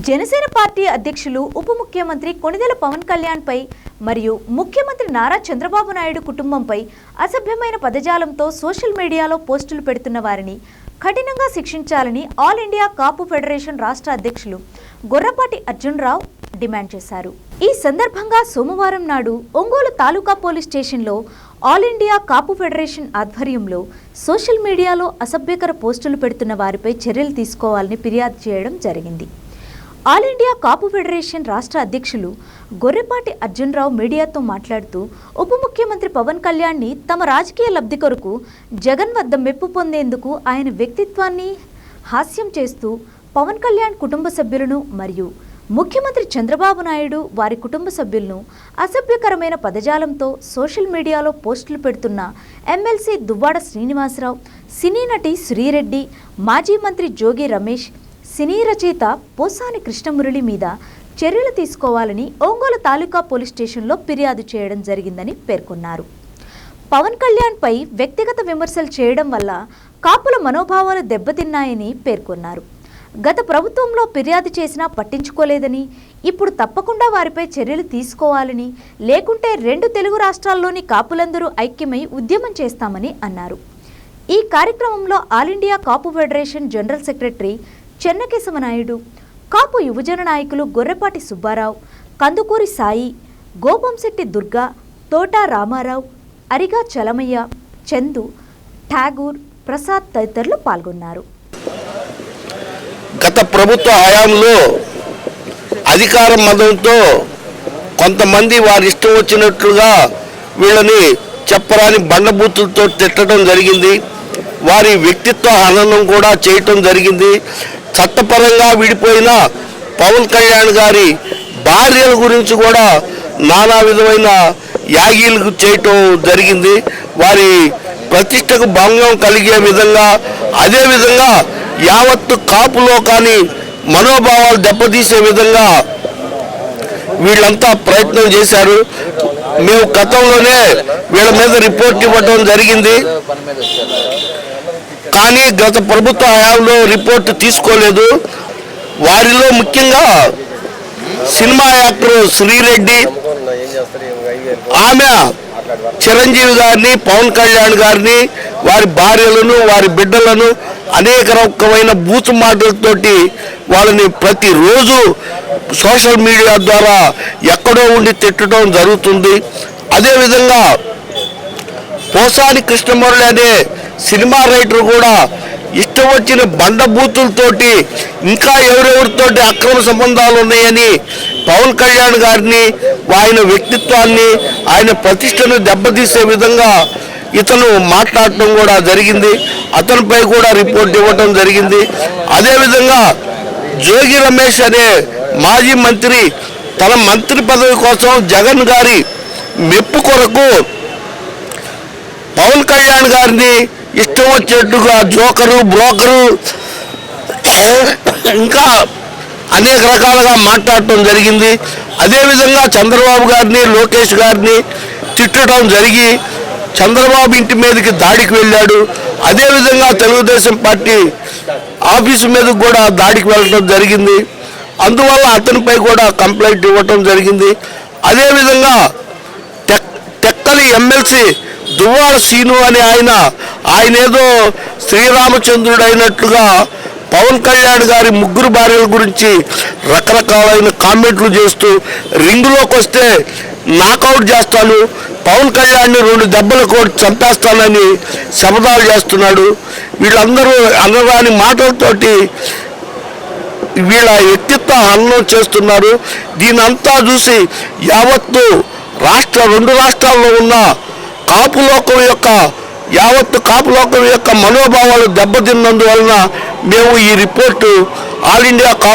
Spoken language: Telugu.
జనసేన పార్టీ అధ్యక్షులు ఉప ముఖ్యమంత్రి కొణిదెల పవన్ కళ్యాణ్పై మరియు ముఖ్యమంత్రి నారా చంద్రబాబు నాయుడు కుటుంబంపై అసభ్యమైన పదజాలంతో సోషల్ మీడియాలో పోస్టులు పెడుతున్న వారిని కఠినంగా శిక్షించాలని ఆల్ ఇండియా కాపు ఫెడరేషన్ రాష్ట్ర అధ్యక్షులు గొర్రపాటి అర్జున్రావు డిమాండ్ చేశారు. ఈ సందర్భంగా సోమవారం నాడు ఒంగోలు తాలూకా పోలీస్ స్టేషన్లో ఆల్ ఇండియా కాపు ఫెడరేషన్ ఆధ్వర్యంలో సోషల్ మీడియాలో అసభ్యకర పోస్టులు పెడుతున్న వారిపై చర్యలు తీసుకోవాలని ఫిర్యాదు చేయడం జరిగింది. ఆల్ ఇండియా కాపు ఫెడరేషన్ రాష్ట్ర అధ్యక్షులు గొర్రెపాటి అర్జున్రావు మీడియాతో మాట్లాడుతూ ఉప ముఖ్యమంత్రి పవన్ కళ్యాణ్ని తమ రాజకీయ లబ్ధి కొరకు జగన్ వద్ద మెప్పు పొందేందుకు ఆయన వ్యక్తిత్వాన్ని హాస్యం చేస్తూ పవన్ కళ్యాణ్ కుటుంబ సభ్యులను మరియు ముఖ్యమంత్రి చంద్రబాబు నాయుడు వారి కుటుంబ సభ్యులను అసభ్యకరమైన పదజాలంతో సోషల్ మీడియాలో పోస్టులు పెడుతున్న ఎమ్మెల్సీ దువ్వాడ శ్రీనివాసరావు సినీ నటి శ్రీరెడ్డి మాజీ మంత్రి జోగి రమేష్ సినీ రచయిత పోసాని కృష్ణమురళి మీద చర్యలు తీసుకోవాలని ఒంగోలు తాలూకా పోలీస్ స్టేషన్లో ఫిర్యాదు చేయడం జరిగిందని పేర్కొన్నారు. పవన్ కళ్యాణ్పై వ్యక్తిగత విమర్శలు చేయడం వల్ల కాపుల మనోభావాలు దెబ్బతిన్నాయని పేర్కొన్నారు. గత ప్రభుత్వంలో ఫిర్యాదు చేసినా పట్టించుకోలేదని ఇప్పుడు తప్పకుండా వారిపై చర్యలు తీసుకోవాలని లేకుంటే రెండు తెలుగు రాష్ట్రాల్లోని కాపులందరూ ఐక్యమై ఉద్యమం చేస్తామని అన్నారు. ఈ కార్యక్రమంలో all India Kapu federation general secretary Chennakesava Naidu Kapu యువజన నాయకులు గొర్రెపాటి సుబ్బారావు కందుకూరి సాయి గోపంశెట్టి దుర్గా తోటా రామారావు అరిగా చలమయ్య చందు ఠాగూర్ ప్రసాద్ తదితరులు పాల్గొన్నారు. గత ప్రభుత్వ హయాంలో అధికార మదంతో కొంతమంది వారి ఇష్టం వచ్చినట్లుగా వీళ్ళని చెప్పరాని బండబూతులతో తిట్టడం జరిగింది. వారి వ్యక్తిత్వ హననం కూడా చేయటం జరిగింది. చట్టపరంగా విడిపోయిన పవన్ కళ్యాణ్ గారి భార్యల గురించి కూడా నానా విధమైన యాగీలు చేయటం జరిగింది. వారి ప్రతిష్టకు భంగం కలిగే విధంగా అదే విధంగా యావత్తు కాపులో కానీ మనోభావాలు దెబ్బతీసే విధంగా వీళ్ళంతా ప్రయత్నం చేశారు. మేము గతంలోనే వీళ్ళ మీద రిపోర్ట్ ఇవ్వడం జరిగింది. కానీ గత ప్రభుత్వ హయాంలో రిపోర్ట్ తీసుకోలేదు. వారిలో ముఖ్యంగా సినిమా యాక్టర్ శ్రీరెడ్డి ఆమె చిరంజీవి గారిని పవన్ కళ్యాణ్ గారిని వారి భార్యలను వారి బిడ్డలను అనేక రకమైన బూతు మాటలతోటి వాళ్ళని ప్రతిరోజు సోషల్ మీడియా ద్వారా ఎక్కడో ఉండి తిట్టడం జరుగుతుంది. అదేవిధంగా పోసాని కృష్ణమురళి అనే సినిమా రైటర్ కూడా ఇష్టం వచ్చిన బండబూతులతోటి ఇంకా ఎవరెవరితోటి అక్రమ సంబంధాలు ఉన్నాయని పవన్ కళ్యాణ్ గారిని ఆయన వ్యక్తిత్వాన్ని ఆయన ప్రతిష్టను దెబ్బతీసే విధంగా ఇతను మాట్లాడటం కూడా జరిగింది. అతనిపై కూడా రిపోర్ట్ ఇవ్వటం జరిగింది. అదేవిధంగా జోగి రమేష్ అనే మాజీ మంత్రి తన మంత్రి పదవి కోసం జగన్ గారి మెప్పు కొరకు పవన్ కళ్యాణ్ గారిని ఇష్టం వచ్చేట్టుగా జోకరు బ్రోకరు ఇంకా అనేక రకాలుగా మాట్లాడటం జరిగింది. అదేవిధంగా చంద్రబాబు గారిని లోకేష్ గారిని తిట్టడం జరిగి చంద్రబాబు ఇంటి మీదకి దాడికి వెళ్ళాడు. అదేవిధంగా తెలుగుదేశం పార్టీ ఆఫీసు మీదకి కూడా దాడికి వెళ్ళడం జరిగింది. అందువల్ల అతనిపై కూడా కంప్లైంట్ ఇవ్వటం జరిగింది. అదేవిధంగా టెక్ టెక్కలి ఎమ్మెల్సీ దువ్వాడ సీను అని ఆయన ఆయన ఏదో శ్రీరామచంద్రుడు అయినట్లుగా పవన్ కళ్యాణ్ గారి ముగ్గురు భార్యల గురించి రకరకాలైన కామెంట్లు చేస్తూ రింగులోకి వస్తే నాకౌట్ చేస్తాను పవన్ కళ్యాణ్ని రెండు దెబ్బలు కోటి చంపేస్తానని శపథాలు చేస్తున్నాడు. వీళ్ళందరూ అనరాని మాటలతోటి వీళ్ళ వ్యక్తిత్వ హననం చేస్తున్నారు. దీనంతా చూసి యావత్తు రాష్ట్ర రెండు రాష్ట్రాల్లో ఉన్న కాపు లోకం యొక్క యావత్తు కాపు లోకం యొక్క మనోభావాలు దెబ్బతిన్నందువలన మేము ఈ రిపోర్టు ఆల్ ఇండియా